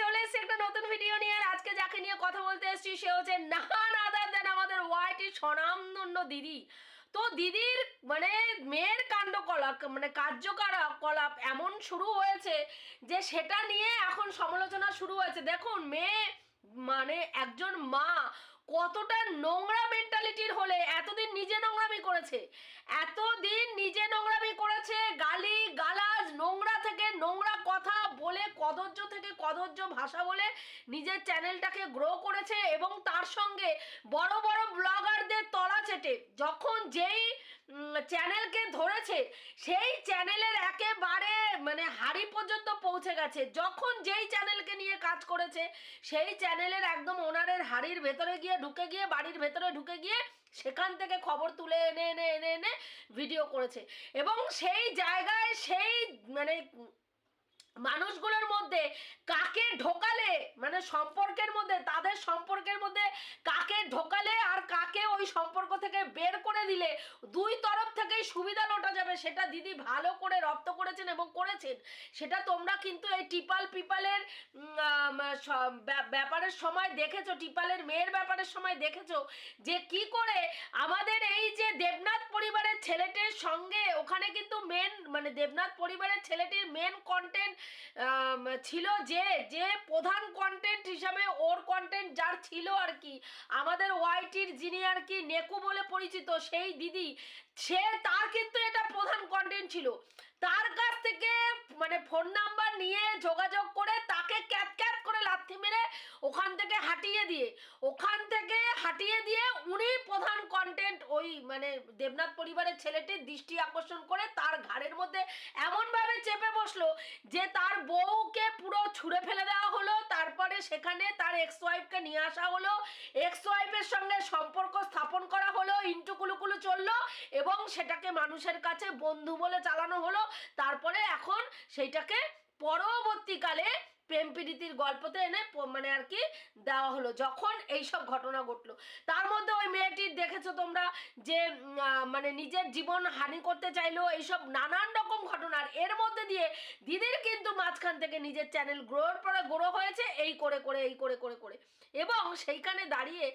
চলে এসেছি একটা নতুন ভিডিও নিয়ে। আর আজকে যাকে নিয়ে কথা বলতে এসেছি, সে হচ্ছে নাহান আদার দেন আমাদের ওয়াইটি স্বনামধন্য দিদি। তো দিদির মানে মেয়ের কাণ্ড কলাপ মানে কার্যকলাপ কলাপ এমন শুরু হয়েছে যে সেটা নিয়ে এখন সমালোচনা শুরু হয়েছে। দেখুন, মেয়ে মানে একজন মা কতটা নোংরা মেন্টালিটির হলে এতদিন নিজে নোংরামি করেছে? এতদিন নিজে নোংরামি করেছে, গালি, গালাজ, নোংরা থেকে নোংরা কথা বলে কদর্য থেকে কদর্য ভাষা বলে নিজের চ্যানেলটাকে গ্রো করেছে এবং তার সঙ্গে বড় বড় ব্লগারদের তলা চেটে। যখন যেই চ্যানেলকে ধরেছে, সেই চ্যানেলের একেবারে মানে হাড়ি পর্যন্ত পৌঁছে গেছে। যখন যেই চ্যানেলকে নিয়ে কাজ করেছে, সেই চ্যানেলের একদম ওনারের হাড়ির ভেতরে গিয়ে ঢুকে গিয়ে, বাড়ির ভেতরে ঢুকে গিয়ে সেখান থেকে খবর তুলে এনে এনে এনে এনে ভিডিও করেছে। এবং সেই জায়গায় সেই মানে মানুষগুলোর মধ্যে কাকে ঢোকালে মানে সম্পর্কের মধ্যে, তাদের সম্পর্কের মধ্যে কাকে ঢোকালে আর কাকে ওই সম্পর্ক থেকে বের করে দিলে দুই তরফ থেকেই সুবিধা লোটা যাবে, সেটা দিদি ভালো করে রপ্ত করেছেন এবং করেছেন। সেটা তোমরা কিন্তু এই টিপাল পিপালের ব্যাপারের সময় দেখেছ, টিপালের মেয়ের ব্যাপারের সময় দেখেছ, যে কি করে আমাদের এই যে দেবনাথ পরিবারের ছেলেটির সঙ্গে, ওখানে কিন্তু মেন মানে দেবনাথ পরিবারের ছেলেটির মেন কন্টেন্ট ছিল যে যে প্রধান কন্টেন্ট হিসাবে ওর কন্টেন্ট যার ছিল আর কি। আমাদের ওয়াইটির যিনি আর কি নেকু বলে পরিচিত, সেই দিদি, সে তার কিন্তু এটা প্রধান কন্টেন্ট ছিল। তার কাছ থেকে মানে ফোন নাম্বার নিয়ে যোগাযোগ করে তাকে ক্যাপ ক্যাপ করে লাথি মেরে ওখান থেকে হাঁটিয়ে দিয়ে, ওখান থেকে হাঁটিয়ে দিয়ে উনি প্রধান কন্টেন্ট ওই মানে দেবনাথ পরিবারের ছেলেটির দৃষ্টি আকর্ষণ করে তার ঘাড়ের মধ্যে এমনভাবে চেপে বসল যে তার বউকে পুরো ছুঁড়ে ফেলে দেওয়া সেখানে তার এক্স ওয়াইফকে নিয়ে আসা হলো। এক্স ওয়াইফের সঙ্গে সম্পর্ক স্থাপন করা হলো ইন্টুকুলুকুলু চলল এবং সেটাকে মানুষের কাছে বন্ধু বলে চালানো হলো। তারপরে এখন সেইটাকে পরবর্তীকালে প্রেম প্রীতির গল্পতে এনে মানে আর কি দেওয়া হলো, যখন এইসব ঘটনা ঘটলো। তার মধ্যে ওই মেয়েটির দেখেছ তোমরা যে মানে নিজের জীবন হানি করতে চাইলো এইসব নানান রকম ঘটনার এর মধ্যে দিয়ে দিদির কিন্তু মাঝখান থেকে নিজের চ্যানেল গ্রোর পরে গ্রো হয়েছে, এই করে করে, এই করে করে করে। এবং সেইখানে দাঁড়িয়ে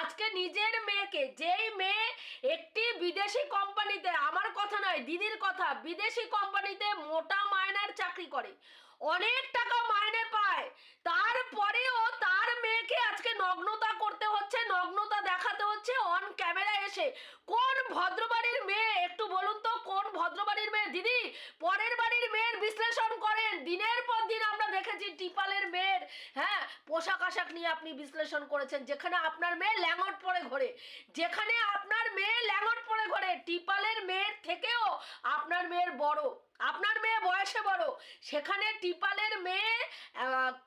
আজকে নিজের মেয়েকে, যেই মেয়ে একটি বিদেশি কোম্পানিতে আমার কথা নয়, দিদির কথা, বিদেশি কোম্পানিতে মোটা মায়নার চাকরি করে। অনেক টাকা মাইনে পায়। তারপরেও তার মেয়েকে আজকে নগ্নতা করতে হচ্ছে, নগ্নতা দেখাতে হচ্ছে অন ক্যামেরা এসে। কোন ভদ্রবাড়ির মেয়ে, একটু বলুন তো, কোন ভদ্রবাড়ির মেয়ে? দিদি, পরের বাড়ির মেয়ের বিশ্লেষণ করেন। দিনের পর দিন আমরা দেখেছি টিপালের মেয়ের হ্যাঁ পোশাক আশাক নিয়ে আপনি বিশ্লেষণ করেছেন। যেখানে আপনার মেয়ে ল্যাঙট পরে ঘোরে। যেখানে আপনার মেয়ে ল্যাঙট পরে ঘোরে, টিপালের মেয়ের থেকেও আপনার মেয়ের বড়। আপনার বড় সেখানে টিপালের মেয়ে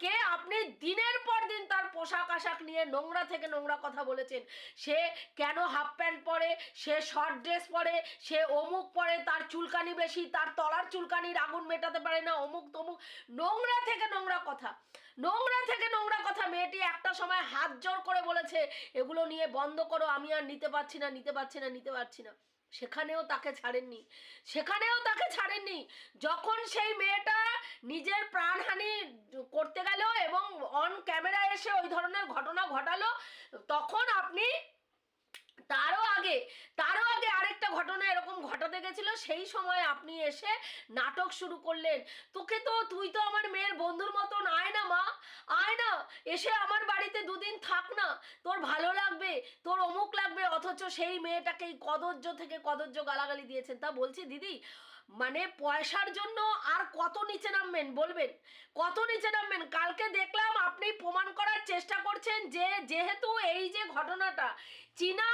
কে আপনি দিনের পর দিন তার পোশাক আশাক নিয়ে নোংরা থেকে নোংরা কথা বলেছেন। সে কেন হাফ প্যান্ট পরে, সে শর্ট ড্রেস পরে, সে অমুক পরে তার চুলকানি বেশি, তার তলার চুলকানির আগুন মেটাতে পারে না, অমুক তমুক। নোংরা থেকে নোংরা কথা। নোংরা থেকে নোংরা কথা মেয়েটি একটা সময় হাত জোর করে বলেছে, এগুলো নিয়ে বন্ধ করো, আমি আর নিতে পারছি না, নিতে পারছি না, নিতে পারছি না। সেখানেও তাকে ছাড়েননি। সেখানেও তাকে ছাড়েননি। যখন সেই মেয়েটা নিজের প্রাণহানি করতে গেল এবং অন ক্যামেরা এসে ওই ধরনের ঘটনা ঘটালো, তখন আপনি তারও আগে তারও আগে আরেকটা ঘটনা এরকম ঘটাতে গেছিল, সেই সময় আপনি এসে নাটক শুরু করলেন। তোকে তো, তুই তো আমার মেয়ের বন্ধুর মতন, আয় না মা, আয় না, এসে আমার বাড়িতে দুদিন থাক না, তোর ভালো লাগবে, তোর অমুক লাগবে, অথচ সেই মেয়েটাকে এই কদর্য থেকে কদর্য গালাগালি দিয়েছেন। তা বলছি, দিদি মানে পয়সার জন্য আর কত নিচে নামবেন, বলবেন? কত নিচে নামবেন? কালকে দেখলাম আপনি প্রমাণ করার চেষ্টা করছেন যে, যেহেতু এই যে ঘটনাটা, চীনা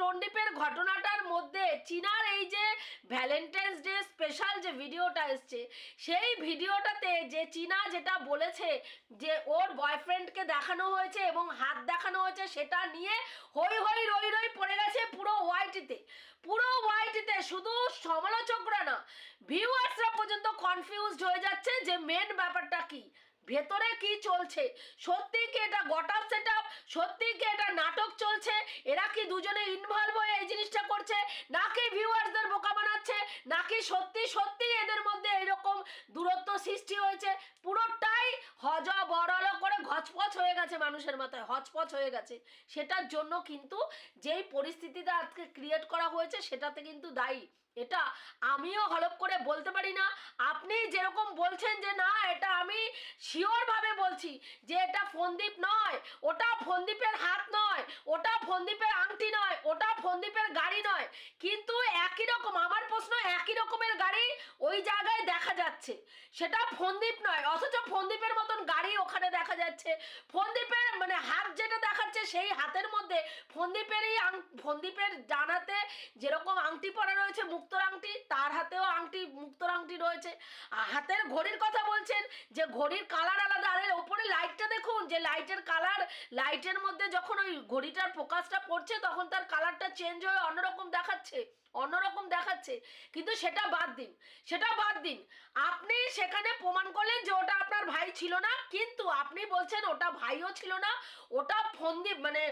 টন্ডিপের ঘটনাটার মধ্যে চীনার এই যে ভ্যালেন্টাইন্স ডে স্পেশাল যে ভিডিওটা এসছে, সেই ভিডিওটাতে যে চীনা যেটা বলেছে যে ওর বয়ফ্রেন্ডকে দেখানো হয়েছে এবং হাত দেখানো হয়েছে, সেটা নিয়ে হই হই রই রই পড়ে গেছে পুরো ওয়াইটিতে। পুরো ওয়াইটিতে শুধু সমালোচকরা না, ভিউয়ার্সরা পর্যন্ত কনফিউজড হয়ে যাচ্ছে যে মেন ব্যাপারটা কি। ভেতরে কি চলছে? সত্যি কি এটা গটার সেট আপ সত্যি কি এটা নাটক চলছে? এরা কি দুজনে ইনভলভ হয়ে এই জিনিসটা করছে? নাকি ভিউয়ার্সদের বোকা বানাচ্ছে? নাকি সত্যি সত্যি এদের মধ্যে এরকম দূরত্ব সৃষ্টি হয়েছে? পুরোটাই হজ বড়ল হচপচ হয়ে গেছে মানুষের মাথায়, হচপচ হয়ে গেছে। সেটার জন্য কিন্তু যেই পরিস্থিতিটা আজকে ক্রিয়েট করা হয়েছে সেটাতে কিন্তু দায়ী। এটা আমিও হলপ করে বলতে পারি না। আপনি যেরকম বলছেন যে, না, এটা আমি শিওর ভাবে বলছি যে, এটা ফন্দীপ নয়। ওটা ফন্দীপের হাত নয়। ওটা ফন্দীপের আংটি নয়। ওটা ফন্দীপের গাড়ি নয়। কিন্তু একই রকম, আমার প্রশ্ন একই রকমের গাড়ি ওই জায়গায় দেখা যাচ্ছে। সেটা ফন্দীপ নয়, অথচ ফন্দীপের মতন গাড়ি ওখানে দেখা যাচ্ছে। ফন্দীপের মানে হাত যেটা দেখাচ্ছে সেই হাতের মধ্যে ফন্দীপেরই আং- ফন্দীপের ডানাতে যেরকম আংটি পরা রয়েছে, মুক্তোর আংটি, তার হাতেও আংটি, মুক্তর আংটি রয়েছে। হাতের ঘড়ির কথা বলছেন যে ঘড়ির কালার আলাদা। আর ওপরে লাইটটা দেখুন, যে লাইটের কালার, লাইটের মধ্যে যখন ওই ঘড়িটার ফোকাসটা পড়ছে, তখন তার কালারটা চেঞ্জ হয়ে অন্যরকম দেখাচ্ছে। অন্যরকম দেখাচ্ছে। কিন্তু সেটা বাদ দিন। সেটা বাদ দিন। আপনি সেখানে প্রমাণ করলেন যে ওটা আপনার ভাই ছিল না, কিন্তু আপনি বলছেন ওটা ভাইও ছিল না, ওটা ফন্দীপ মানে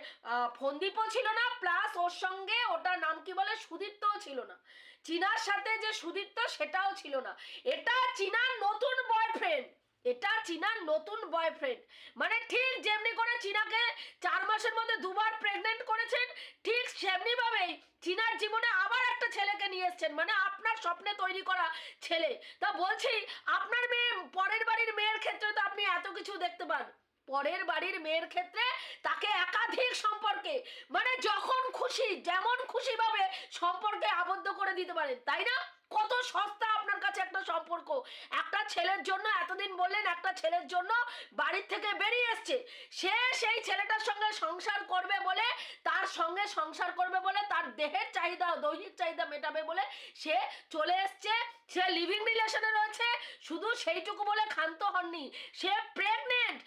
ফন্দীপও ছিল না প্লাস ওর সঙ্গে ওটার নাম কি বলে? সুদীপ্তও ছিল না। চীনার সাথে যে সুদীপ্ত, সেটাও ছিল না। এটা চীনার নতুন বয়ফ্রেন্ড এটা চীনার নতুন বয়ফ্রেন্ড মানে ঠিক যেমনি করে চীনাকে চার মাসের মধ্যে দুবার প্রেগনেন্ট করেছেন চীনার জীবনে আবার একটা ছেলেকে নিয়ে এসছেন মানে আপনার স্বপ্নে তৈরি করা ছেলে। তা বলছি, আপনার মেয়ে পরের বাড়ির মেয়ের ক্ষেত্রে তো আপনি এত কিছু দেখতে পান। পরের বাড়ির মেয়ের ক্ষেত্রে তাকে একাধিক সম্পর্কে মানে যখন খুশি, যেমন খুশি ভাবে সম্পর্কে আবদ্ধ করে দিতে পারেন, তাই না? কত সস্তা আপনার কাছে একটা সম্পর্ক। একটা ছেলের জন্য এতদিন বললেন ছেলের জন্য বাড়ির থেকে বেরিয়ে এসছে। সে সেই ছেলেটার সঙ্গে সংসার করবে বলে, তার সঙ্গে সংসার করবে বলে, তার দেহের চাহিদা, দৈহিক চাহিদা মেটাবে বলে সে চলে এসছে। সে লিভিং রিলেশনে রয়েছে। শুধু সেইটুকু বলে ক্ষান্ত হননি। সে প্রেগনেন্ট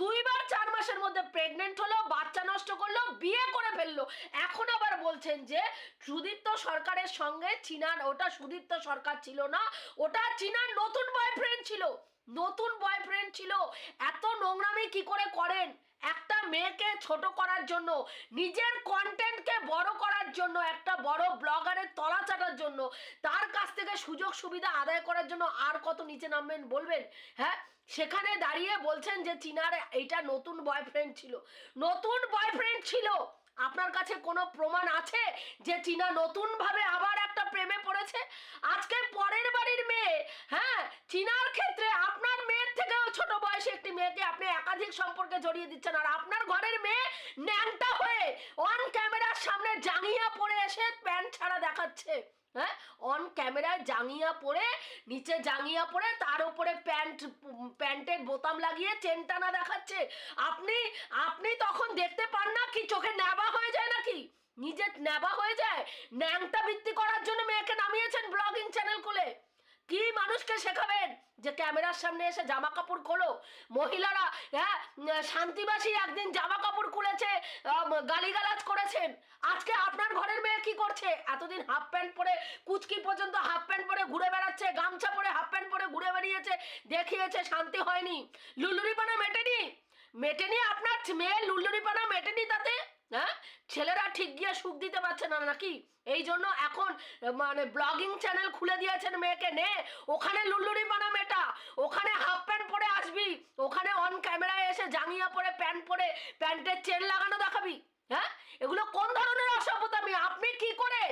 দুইবার চার মাসের মধ্যে প্রেগনেন্ট হলো, বাচ্চা নষ্ট করল, বিয়ে করে ফেলল। এখন আবার বলছেন যে, সুদীপ্ত সরকারের সঙ্গে চীনার, ওটা সুদীপ্ত সরকার ছিল না, ওটা চীনার নতুন বয়ফ্রেন্ড ছিল। নতুন বয়ফ্রেন্ড ছিল। এত নোংরামি কি করে করেন? একটা মেয়েকে ছোট করার জন্য, নিজের কন্টেন্টকে বড় করার জন্য, একটা বড় ব্লগারের তলা চাটার জন্য, তার কাছ থেকে সুযোগ সুবিধা আদায় করার জন্য আর কত নিচে নামবেন বলবেন? হ্যাঁ? সেখানে দাঁড়িয়ে বলছেন যে, চীনার, এইটা নতুন বয়ফ্রেন্ড ছিল। নতুন বয়ফ্রেন্ড ছিল। আপনার কাছে কোনো প্রমাণ আছে যে চীনা নতুনভাবে আবার একটা প্রেমে পড়েছে? আজকে পরের বাড়ির মেয়ে হ্যাঁ চীনার ক্ষেত্রে আপনার মেয়ের থেকেও ছোট বয়সে একটি মেয়েকে আপনি একাধিক সম্পর্কে জড়িয়ে দিচ্ছেন আর আপনার ঘরের মেয়ে ন্যাংটা হয়ে অন ক্যামেরার সামনে জাঙিয়া পড়ে এসে প্যান্ট ছাড়া দেখাচ্ছে। হ্যাঁ? অন ক্যামেরায় জাঙিয়া পরে, নিচে জাঙিয়া পরে, তার উপরে প্যান্ট প্যান্টের বোতাম লাগিয়ে চেন টানা দেখাচ্ছে। আপনি আপনি তখন দেখতে পান না কি চোখে নেবা হয়ে যায় নাকি? নিজের নেবা হয়ে যায়। ন্যাংটা বৃত্তি করার জন্য মেয়েকে নামিয়েছেন ব্লগিং চ্যানেল খুলে। কি মানুষকে শেখাবেন? যে ক্যামেরার সামনে এসে জামা কাপড় খোলো। মহিলারা হ্যাঁ শান্তিবাসী একদিন জামা কাপড় খুলেছে গালিগালাজ করেছেন। আজকে আপনার ঘরের মেয়ে কি করছে? এতদিন হাফ প্যান্ট পরে কুচকি পর্যন্ত হাফ প্যান্ট পরে ঘুরে বেড়াচ্ছে, গামছা পরে হাফ প্যান্ট পরে ঘুরে বেরিয়েছে দেখিয়েছে, শান্তি হয়নি। লুল্লুরিপানা মেটেনি? মেটেনি আপনার মেয়ে লুল্লুরিপানা মেটেনি তাতে? হ্যাঁ? ছেলেরা ঠিক গিয়ে সুখ দিতে পারছে না নাকি? এই জন্য এখন মানে ব্লগিং চ্যানেল খুলে দিয়েছেন মেয়েকে নে। ওখানে লুল্লুরি বানা মেটা ওখানে হাফ প্যান্ট পরে আসবি। ওখানে অন ক্যামেরায় এসে জাঙিয়া পরে প্যান্ট পরে প্যান্টের চেন লাগানো দেখাবি হ্যাঁ এগুলো কোন ধরনের অসভ্যতামি আপনি কি করে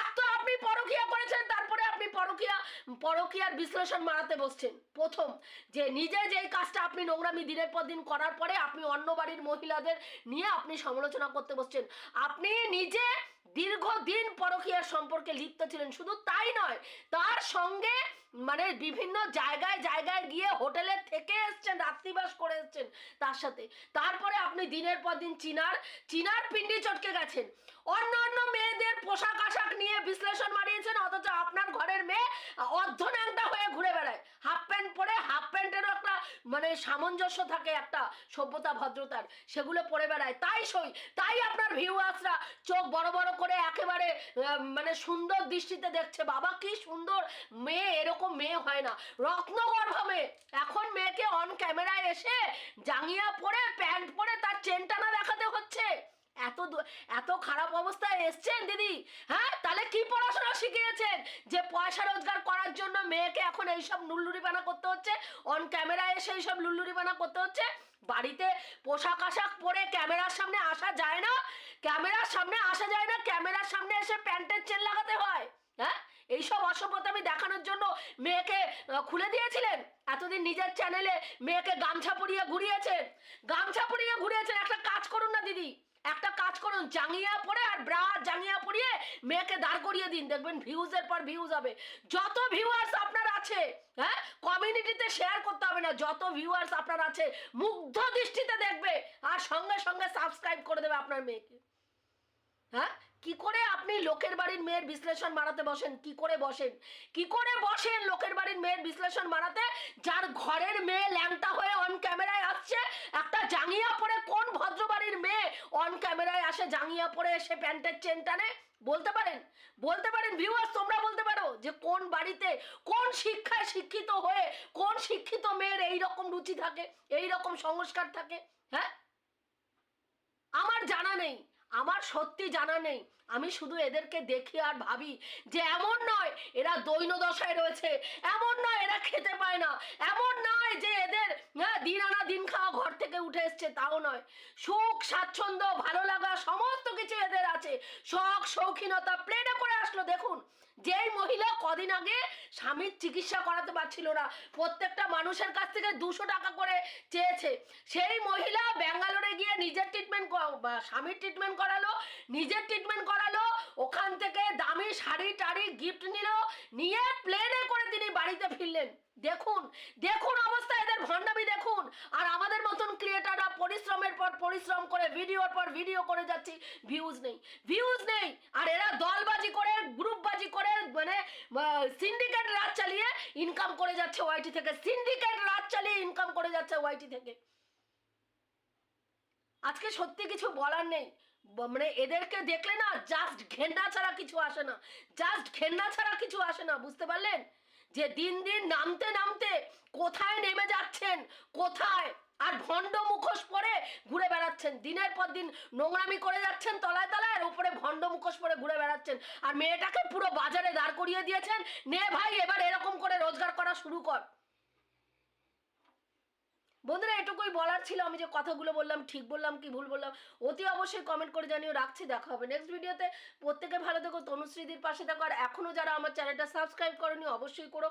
এক তো আপনি পরকিয়া করেছেন তারপরে আপনি পরকিয়া পরকিয়ার বিশ্লেষণ মারাতে বসছেন। প্রথম, যে নিজে যেই কাজটা আপনি নোংরামি দিনের পর দিন করার পরে আপনি অন্য বাড়ির মহিলাদের নিয়ে আপনি সমালোচনা করতে বসছেন। আপনি নিজে দীর্ঘদিন পরকীয়ার সম্পর্কে লিপ্ত ছিলেন। শুধু তাই নয়, তার সঙ্গে মানে বিভিন্ন জায়গায় জায়গায় গিয়ে হোটেলে থেকে এসছেন, রাত্রিবাস করে এসছেন তার সাথে। তারপরে আপনি দিনের পর দিন চিনার চিনার পিন্ডি চটকে গেছেন। অন্য অন্য মেয়েদের পোশাক আশাক নিয়ে বিশ্লেষণ মারিয়েছেন, অথচ আপনার ঘরের মেয়ে অর্ধন্যাংটা হয়ে ঘুরে বেড়ায়। হাফ প্যান্ট পরে হাফ প্যান্টেরও একটা মানে সামঞ্জস্য থাকে একটা সভ্যতা, ভদ্রতার, সেগুলো পরে বেড়ায়। তাই সই, তাই আপনার ভিউয়ার্সরা চোখ বড় বড় করে একেবারে মানে সুন্দর দৃষ্টিতে দেখছে। বাবা, কি সুন্দর মেয়ে, এরকম মেয়ে হয় না। রত্নগর্ভ মেয়ে। এখন মেয়েকে অন ক্যামেরায় এসে জাঙ্গিয়া পরে, প্যান্ট পরে তার চেন টানা দেখাতে হচ্ছে। এত এত খারাপ অবস্থায় এসছেন দিদি? হ্যাঁ তাহলে কি পড়াশোনা শিখিয়েছেন? যে পয়সা রোজগার করার জন্য মেয়েকে এখন এইসব লুল্লুরি বানা করতে হচ্ছে অন ক্যামেরায় এসে এইসব লুল্লুরি বানা করতে হচ্ছে? বাড়িতে পোশাক আশাক পরে ক্যামেরার সামনে আসা যায় না? ক্যামেরার সামনে আসা যায় না, ক্যামেরার সামনে এসে প্যান্টের চেন লাগাতে হয়। হ্যাঁ এইসব অসভ্যতামি দেখানোর জন্য মেয়েকে খুলে দিয়েছিলেন? এতদিন নিজের চ্যানেলে মেয়েকে গামছা পরিয়ে ঘুরিয়েছেন। গামছা পরিয়ে ঘুরিয়েছেন, একটা কাজ করুন না দিদি। একটা কাজ করুন, জাঙ্গিয়া পরে আর ব্রা জাঙ্গিয়া পরিয়ে মেয়েকে দাঁড় করিয়ে দিন, দেখবেন ভিউজের পর ভিউজ হবে। যত ভিউয়ার্স আপনার আছে হ্যাঁ কমিউনিটিতে শেয়ার করতে হবে না, যত ভিউয়ার্স আপনার আছে, মুগ্ধ দৃষ্টিতে দেখবে আর সঙ্গে সঙ্গে সাবস্ক্রাইব করে দেবে আপনার মেয়েকে। হ্যাঁ কি করে আপনি লোকের বাড়ির মেয়ের বিশ্লেষণ মারাতে বসেন? কি করে বসেন? কি করে বসেন লোকের বাড়ির মেয়ের বিশ্লেষণ মারাতে যার ঘরের মেয়ে ল্যাংটা হয়ে অন ক্যামেরায় আসছে, একটা জাঙ্গিয়া পরে কোন ভদ্রবাড়ির মেয়ে অন ক্যামেরায় পড়ে সে প্যান্টের চেন টানে। বলতে পারেন বলতে পারেন ভিউয়ার্স তোমরা বলতে পারো যে কোন বাড়িতে কোন শিক্ষায় শিক্ষিত হয়ে কোন শিক্ষিত মেয়ের এই রকম রুচি থাকে এই রকম সংস্কার থাকে হ্যাঁ? আমার জানা নেই। আমার সত্যি জানা নেই। আমি শুধু এদেরকে দেখি আর ভাবি যে এমন নয় এরা দৈন দশায় রয়েছে এমন নয় এরা খেতে পায় না এমন নয় যে এদের হ্যাঁ, দিন আনা দিন খাওয়া ঘর থেকে উঠে এসছে তাও নয়। সুখ স্বাচ্ছন্দ্য ভালো লাগা সমস্ত কিছু এদের আছে। শখ শৌখিনতা প্লেনে করে আসলো দেখুন। যেই মহিলা কদিন আগে স্বামীর চিকিৎসা করাতে পারছিল না প্রত্যেকটা মানুষের কাছ থেকে দুশো টাকা করে চেয়েছে। সেই মহিলা ব্যাঙ্গালোরে নিজের ট্রিটমেন্ট স্বামীর ট্রিটমেন্ট করালো, নিজের ট্রিটমেন্ট করালো, ওখান থেকে দামি শাড়ি টাড়ি গিফট নিল, নিয়ে প্লেনে করে তিনি বাড়িতে ফিরলেন। দেখুন দেখুন অবস্থা, এদের ভণ্ডামি দেখুন। আর আমাদের মতন ক্রিয়েটাররা পরিশ্রমের পর পরিশ্রম করে ভিডিওর পর ভিডিও করে যাচ্ছি ভিউজ নেই। ভিউজ নেই। আর এরা দলবাজি করে, গ্রুপবাজি করে মানে সিন্ডিকেট রাত চালিয়ে ইনকাম করে যাচ্ছে ওয়াইটি থেকে। সিন্ডিকেট রাত চালিয়ে ইনকাম করে যাচ্ছে ওয়াইটি থেকে। আজকে সত্যি কিছু বলার নেই। মানে এদেরকে দেখলে না জাস্ট ঘেন্না ছাড়া কিছু আসে না। জাস্ট ঘেন্না ছাড়া কিছু আসে না, বুঝতে পারলেন? যে দিন দিন নামতে নামতে কোথায় নেমে যাচ্ছেন, কোথায়? আর ভণ্ড মুখোশ পরে ঘুরে বেড়াচ্ছেন। দিনের পর দিন নোংরামি করে যাচ্ছেন তলায় তলায়, আর উপরে ভণ্ড মুখোশ পরে ঘুরে বেড়াচ্ছেন। আর মেয়েটাকে পুরো বাজারে দাঁড় করিয়ে দিয়েছেন, নে ভাই, এবার এরকম করে রোজগার করা শুরু কর। বন্ধুরা, এটুকুই বলার ছিল। আমি যে কথাগুলো বললাম, ঠিক বললাম কি ভুল বললাম, অতি অবশ্যই কমেন্ট করে জানিও। রাখছি, দেখা হবে নেক্সট ভিডিওতে প্রত্যেকে ভালো থেকো, তনুশ্রীদির পাশে থাকো। আর এখনও যারা আমার চ্যানেলটা সাবস্ক্রাইব করনি, অবশ্যই করো।